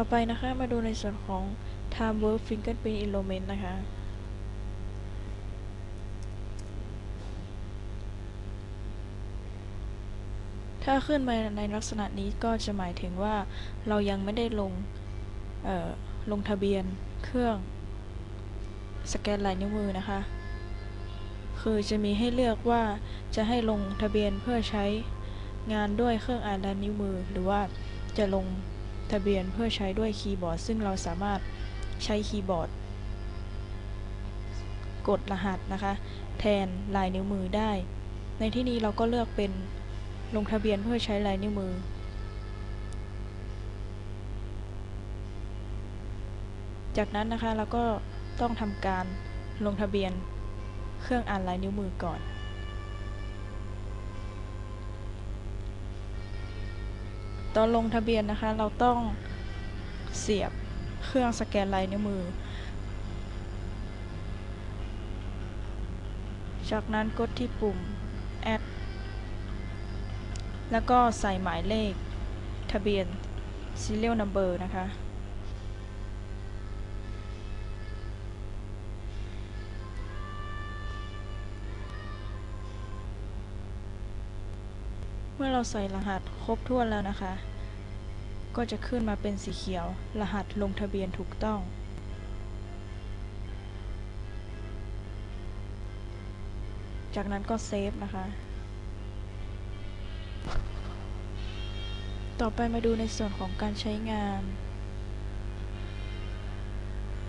ต่อไปนะคะมาดูในส่วนของ time work fingerprint element นะคะ ถ้าขึ้นมาในลักษณะนี้ก็จะหมายถึงว่าเรายังไม่ได้ลงลงทะเบียนเครื่องสแกนลายนิ้วมือนะคะ คือจะมีให้เลือกว่าจะให้ลงทะเบียนเพื่อใช้งานด้วยเครื่องอ่านลายนิ้วมือ หรือว่าจะลง ทะเบียนเพื่อใช้ด้วยคีย์บอร์ด ซึ่งเราสามารถใช้คีย์บอร์ด กดรหัสนะคะ แทนลายนิ้วมือได้ ในที่นี้เราก็เลือกเป็นลงทะเบียนเพื่อใช้ลายนิ้วมือ จากนั้นนะคะเราก็ต้องทำการลงทะเบียนเครื่องอ่านลายนิ้วมือก่อน ตอนลงทะเบียนนะคะ เราต้องเสียบเครื่องสแกนลายนิ้วมือ จากนั้นกดที่ปุ่ม add แล้วก็ใส่หมายเลขทะเบียน serial number นะคะเมื่อเราใส่รหัสครบถ้วนแล้วนะคะ ก็จะขึ้นมาเป็นสีเขียว รหัสลงทะเบียนถูกต้อง จากนั้นก็เซฟนะคะ ต่อไปมาดูในส่วนของการใช้งาน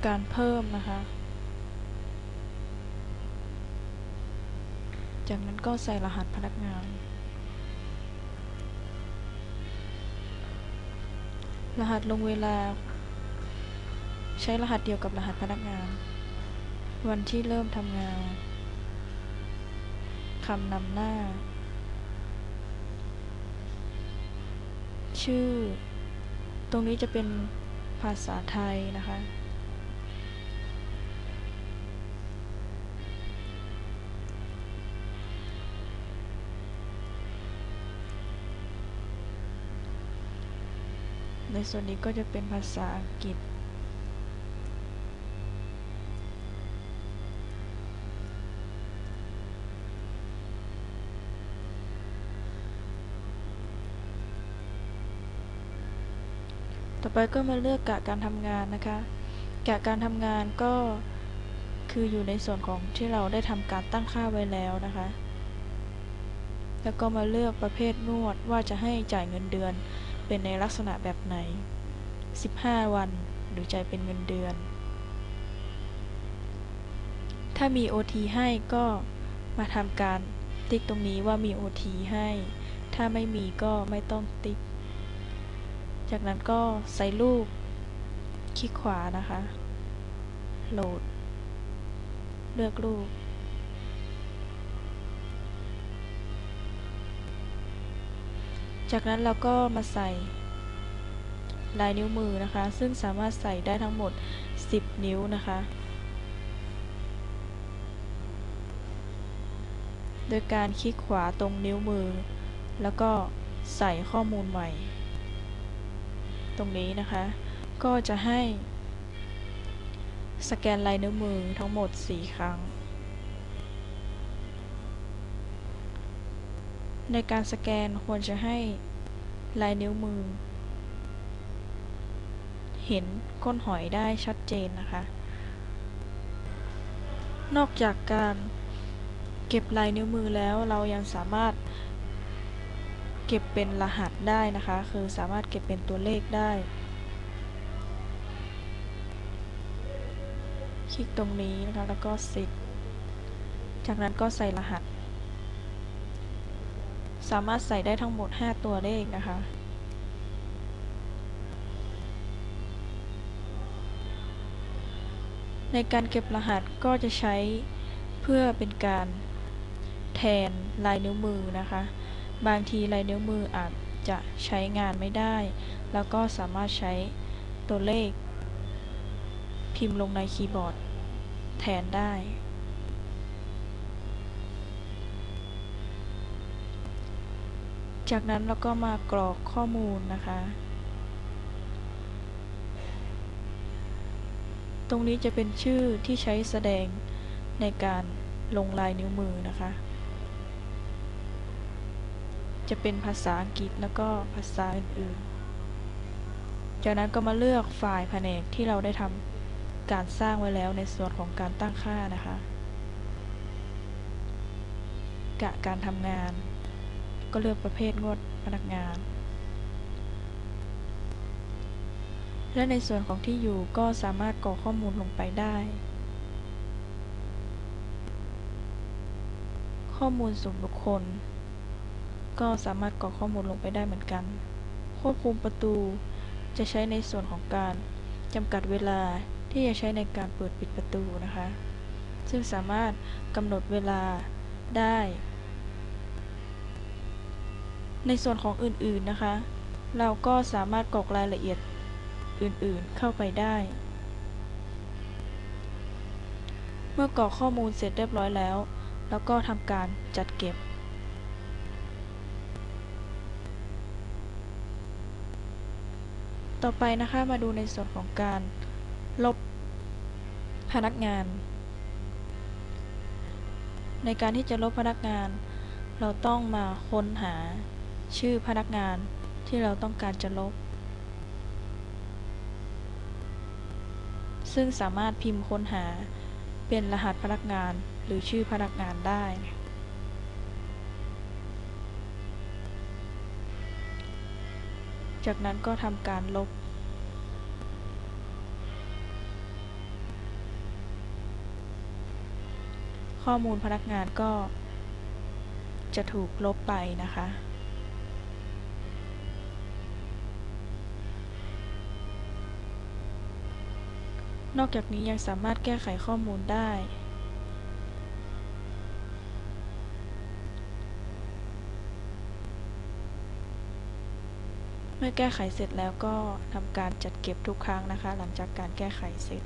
การเพิ่มนะคะ จากนั้นก็ใส่รหัสพนักงาน รหัสลงเวลา ใช้รหัสเดียวกับรหัสพนักงาน วันที่เริ่มทำงานคำนำหน้า ชื่อ ตรงนี้จะเป็นภาษาไทยนะคะ ในส่วนนี้ก็จะเป็นภาษาอังกฤษ ต่อไปก็มาเลือกกะการทำงานนะคะ กะการทำงานก็คืออยู่ในส่วนของที่เราได้ทำการตั้งค่าไว้แล้วนะคะ แล้วก็มาเลือกประเภทนวดว่าจะให้จ่ายเงินเดือน เป็นในลักษณะแบบไหน 15 วัน หรือจ่ายเป็นเงินเดือน ถ้ามี OT ให้ก็มาทำการติ๊กตรงนี้ว่ามี OT ให้ ถ้าไม่มีก็ไม่ต้องติ๊ก จากนั้นก็ใส่รูป คลิกขวานะคะ โหลด เลือกรูป จากนั้นเราก็มาใส่ลายนิ้วมือนะคะ ซึ่งสามารถใส่ได้ทั้งหมด 10 นิ้วนะคะ โดยการคลิกขวาตรงนิ้วมือ แล้วก็ใส่ข้อมูลใหม่ ตรงนี้นะคะ ก็จะให้ สแกนลายนิ้วมือทั้งหมด 4 ครั้ง ในการสแกนควรจะให้ลายนิ้วมือ เห็นก้นหอยได้ชัดเจนนะคะ นอกจากการเก็บลายนิ้วมือแล้วเรายังสามารถเก็บเป็นรหัสได้นะคะ คือสามารถเก็บเป็นตัวเลขได้ คลิกตรงนี้นะคะแล้วก็สิทจากนั้นก็ใส่รหัส สามารถใส่ได้ทั้งหมด 5 ตัวเลขนะคะ ในการเก็บรหัสก็จะใช้เพื่อเป็นการแทนลายนิ้วมือนะคะ บางทีลายนิ้วมืออาจจะใช้งานไม่ได้ แล้วก็สามารถใช้ตัวเลข พิมพ์ลงในคีย์บอร์ดแทนได้ จากนั้นเราก็มากรอกข้อมูลนะคะ ตรงนี้จะเป็นชื่อที่ใช้แสดงในการลงลายนิ้วมือนะคะ จะเป็นภาษาอังกฤษแล้วก็ภาษาอื่นๆ จากนั้นก็มาเลือกไฟล์แผนกที่เราได้ทำการสร้างไว้แล้วในส่วนของการตั้งค่านะคะ กะการทำงาน ก็เลือกประเภทงวดพนักงาน และในส่วนของที่อยู่ก็สามารถกรอกข้อมูลลงไปได้ ข้อมูลส่วนบุคคล ก็สามารถกรอกข้อมูลลงไปได้เหมือนกัน ควบคุมประตูจะใช้ในส่วนของการจำกัดเวลาที่จะใช้ในการเปิดปิดประตูนะคะ ซึ่งสามารถกำหนดเวลาได้ ในส่วนของอื่นๆนะคะ เราก็สามารถกรอกรายละเอียดอื่นๆเข้าไปได้ เมื่อกรอกข้อมูลเสร็จเรียบร้อยแล้ว แล้วก็ทำการจัดเก็บ ต่อไปนะคะมาดูในส่วนของการลบพนักงาน ในการที่จะลบพนักงาน เราต้องมาค้นหา ชื่อพนักงานที่เราต้องการจะลบ ซึ่งสามารถพิมพ์ค้นหาเป็นรหัสพนักงานหรือชื่อพนักงานได้ จากนั้นก็ทำการลบ ข้อมูลพนักงานก็จะถูกลบไปนะคะ นอกจากนี้ยังสามารถแก้ไขข้อมูลได้เมื่อแก้ไขเสร็จแล้วก็ทำการจัดเก็บทุกครั้งนะคะ หลังจากการแก้ไขเสร็จ